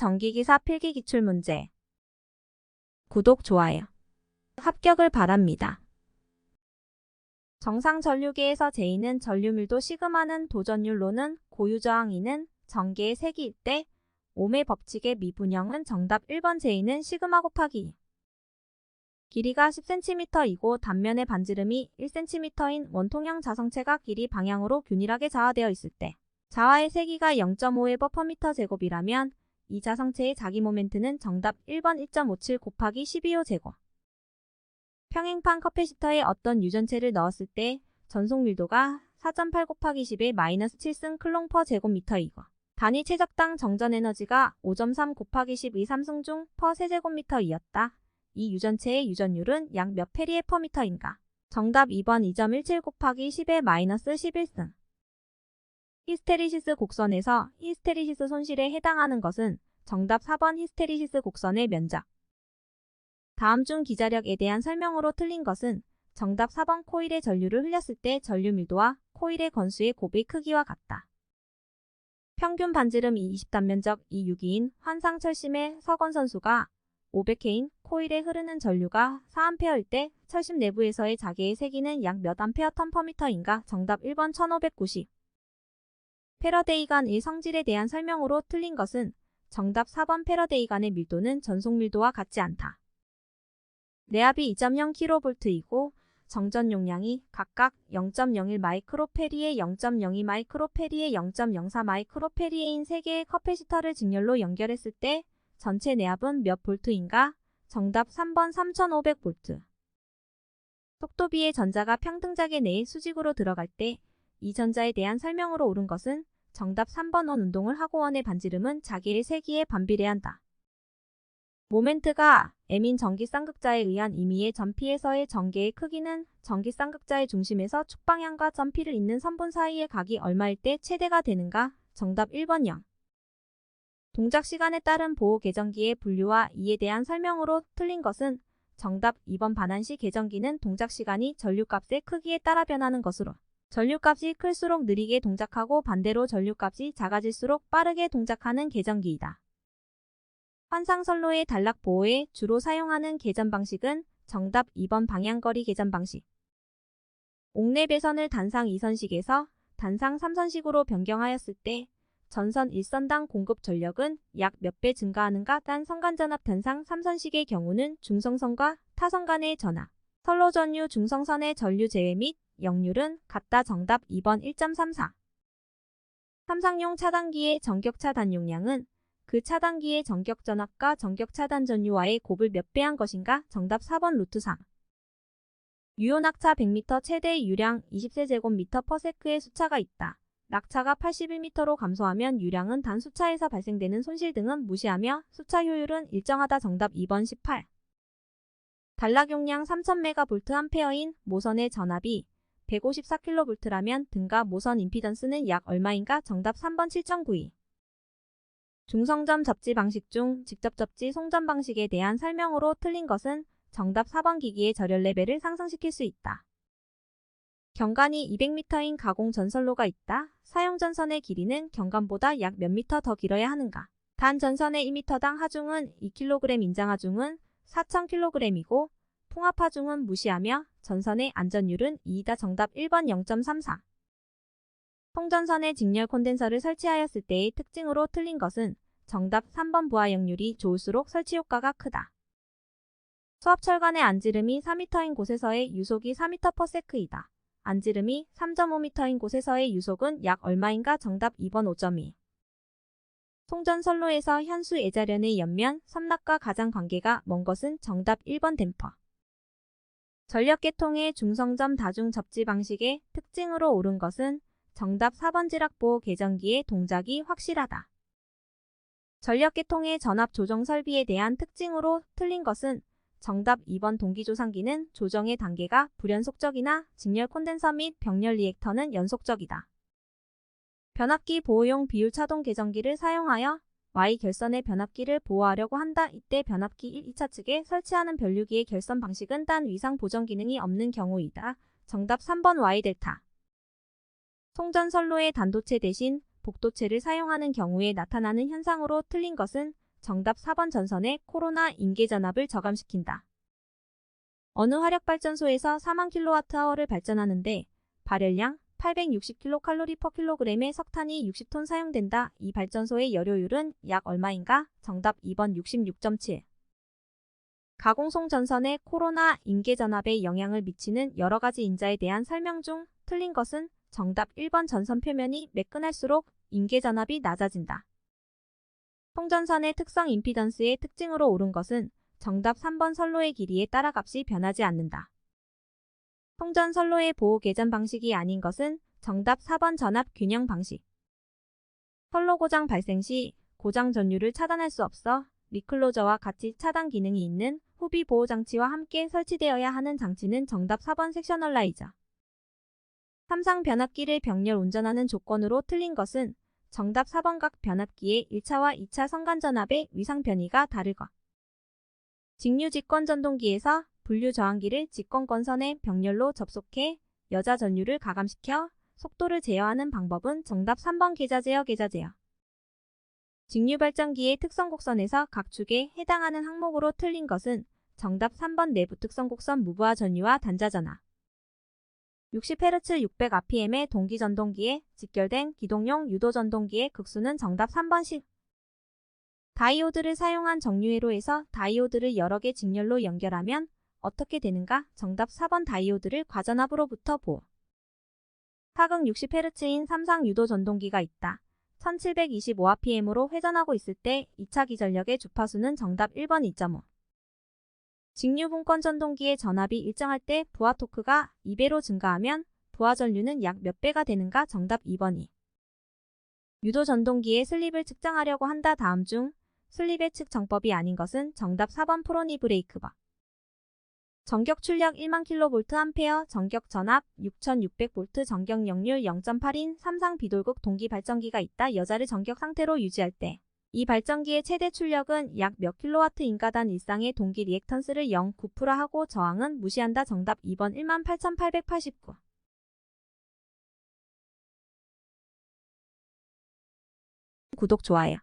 전기기사 필기 기출 문제. 구독, 좋아요. 합격을 바랍니다. 정상 전류계에서 J는 전류밀도 시그마는 도전율로는 고유저항 2는 전개의 세기일 때 옴의 법칙의 미분형은 정답 1번 J는 시그마 곱하기 2. 길이가 10cm이고 단면의 반지름이 1cm인 원통형 자성체가 길이 방향으로 균일하게 자화되어 있을 때 자화의 세기가 0.5웨버/m 제곱이라면 이 자성체의 자기 모멘트는 정답 1번 1.57 곱하기 12호 제곱. 평행판 커패시터에 어떤 유전체를 넣었을 때 전속 밀도가 4.8 곱하기 10의 마이너스 7승 클롱 퍼 제곱미터이고 단위 최적당 정전 에너지가 5.3 곱하기 12 삼승 중퍼 세제곱미터이었다. 이 유전체의 유전율은 약 몇 페리에 퍼미터인가? 정답 2번 2.17 곱하기 10의 마이너스 11승. 히스테리시스 곡선에서 히스테리시스 손실에 해당하는 것은 정답 4번 히스테리시스 곡선의 면적. 다음 중 기자력에 대한 설명으로 틀린 것은 정답 4번 코일의 전류를 흘렸을 때 전류 밀도와 코일의 건수의 곱의 크기와 같다. 평균 반지름 20 단면적 2유기인 환상철심의 서건 선수가 500K인 코일에 흐르는 전류가 4A일 때 철심 내부에서의 자개의 세기는 약 몇 암페어 턴 퍼미터인가? 정답 1번 1590. 패러데이간의 성질에 대한 설명으로 틀린 것은 정답 4번 패러데이 간의 밀도는 전속 밀도와 같지 않다. 내압이 2.0kV이고 정전 용량이 각각 0.01 마이크로페리에 0.02 마이크로페리에 0.04 마이크로페리에인 3개의 커패시터를 직렬로 연결했을 때 전체 내압은 몇 볼트인가? 정답 3번 3500볼트. 속도비의 전자가 평등자계 내에 수직으로 들어갈 때 이 전자에 대한 설명으로 옳은 것은 정답 3번 원 운동을 하고 원의 반지름은 자기의 세기에 반비례한다. 모멘트가 M인 전기쌍극자에 의한 임의의 전피에서의 전개의 크기는 전기쌍극자의 중심에서 축방향과 전피를 잇는 선분 사이의 각이 얼마일 때 최대가 되는가? 정답 1번 0. 동작 시간에 따른 보호 계전기의 분류와 이에 대한 설명으로 틀린 것은 정답 2번 반환시 계전기는 동작 시간이 전류값의 크기에 따라 변하는 것으로 전류값이 클수록 느리게 동작하고 반대로 전류값이 작아질수록 빠르게 동작하는 계전기이다. 환상선로의 단락 보호에 주로 사용하는 계전 방식은 정답 2번 방향거리 계전 방식. 옥내 배선을 단상 2선식에서 단상 3선식으로 변경하였을 때 전선 1선당 공급 전력은 약 몇 배 증가하는가? 단 선간전압 단상 3선식의 경우는 중성선과 타선 간의 전압, 선로 전류 중성선의 전류 제외 및 역률은 같다. 정답 2번 1.34. 삼상용 차단기의 전격 차단 용량은 그 차단기의 전격 전압과 전격 차단 전류와의 곱을 몇 배 한 것인가? 정답 4번 루트 3. 유효 낙차 100m 최대 유량 20세제곱미터 퍼세크의 수차가 있다. 낙차가 81m로 감소하면 유량은 단 수차에서 발생되는 손실 등은 무시하며 수차 효율은 일정하다. 정답 2번 18. 단락 용량 3000MVA 모선의 전압이 154kV라면 등가 모선 임피던스는 약 얼마인가? 정답 3번 7.92. 중성점 접지 방식 중 직접 접지 송전 방식에 대한 설명으로 틀린 것은 정답 4번 기기의 절열 레벨을 상승시킬 수 있다. 경관이 200m인 가공 전선로가 있다. 사용 전선의 길이는 경관보다 약 몇 미터 더 길어야 하는가? 단 전선의 1m당 하중은 2kg 인장 하중은 4000kg이고 통합 하중은 무시하며 전선의 안전율은 2다 정답 1번 0.34. 통전선에 직렬 콘덴서를 설치하였을 때의 특징으로 틀린 것은 정답 3번 부하역률이 좋을수록 설치 효과가 크다. 수압철관의 안지름이 4m인 곳에서의 유속이 4m/s이다. 안지름이 3.5m인 곳에서의 유속은 약 얼마인가? 정답 2번 5.2. 송전선로에서 현수 애자련의 옆면 섬락과 가장 관계가 먼 것은 정답 1번 댐퍼. 전력계통의 중성점 다중 접지 방식의 특징으로 옳은 것은 정답 4번 지락보호 계전기의 동작이 확실하다. 전력계통의 전압 조정 설비에 대한 특징으로 틀린 것은 정답 2번 동기조상기는 조정의 단계가 불연속적이나 직렬 콘덴서 및 병렬 리액터는 연속적이다. 변압기 보호용 비율 차동 계전기를 사용하여 Y 결선의 변압기를 보호하려고 한다. 이때 변압기 1, 2차 측에 설치하는 변류기의 결선 방식은 단 위상 보정 기능이 없는 경우이다. 정답 3번 Y 델타. 송전선로의 단도체 대신 복도체를 사용하는 경우에 나타나는 현상으로 틀린 것은 정답 4번 전선의 코로나 인계 전압을 저감시킨다. 어느 화력발전소에서 4만 kWh를 발전하는데 발열량 860kcal per kg의 석탄이 60톤 사용된다. 이 발전소의 연료율은 약 얼마인가? 정답 2번 66.7. 가공송 전선의 코로나 인계 전압에 영향을 미치는 여러 가지 인자에 대한 설명 중 틀린 것은 정답 1번 전선 표면이 매끈할수록 인계 전압이 낮아진다. 통전선의 특성 임피던스의 특징으로 옳은 것은 정답 3번 선로의 길이에 따라 값이 변하지 않는다. 통전 선로의 보호 개전 방식이 아닌 것은 정답 4번 전압 균형 방식. 선로 고장 발생 시 고장 전류를 차단할 수 없어 리클로저와 같이 차단 기능이 있는 후비 보호 장치와 함께 설치되어야 하는 장치는 정답 4번 섹셔널라이저. 삼상 변압기를 병렬 운전하는 조건으로 틀린 것은 정답 4번 각 변압기의 1차와 2차 성간 전압의 위상 변이가 다를 것. 직류 직권 전동기에서 분류 저항기를 직권 건선에 병렬로 접속해 여자 전류를 가감시켜 속도를 제어하는 방법은 정답 3번 계좌 제어 계좌 제어. 직류 발전기의 특성 곡선에서 각 축에 해당하는 항목으로 틀린 것은 정답 3번 내부 특성 곡선 무부하 전류와 단자 전압. 60Hz 600rpm의 동기 전동기에 직결된 기동용 유도 전동기의 극수는 정답 3번식. 다이오드를 사용한 정류회로에서 다이오드를 여러 개 직렬로 연결하면 어떻게 되는가? 정답 4번 다이오드를 과전압으로부터 보호. 사극 60Hz인 삼상 유도 전동기가 있다. 1725rpm으로 회전하고 있을 때 2차 기전력의 주파수는 정답 1번 2.5. 직류 분권 전동기의 전압이 일정할 때 부하 토크가 2배로 증가하면 부하 전류는 약 몇 배가 되는가? 정답 2번 2. 유도 전동기의 슬립을 측정하려고 한다. 다음 중 슬립의 측정법이 아닌 것은 정답 4번 프로니 브레이크바. 전격 출력 1만 kV 전격 전압 6600V 전격 역률 0.8인 삼상 비돌극 동기 발전기가 있다. 여자를 전격 상태로 유지할 때 이 발전기의 최대 출력은 약 몇 킬로와트 인가 단 일상의 동기 리액턴스를 0.9% 하고 저항은 무시한다. 정답 2번 18889. 구독 좋아요.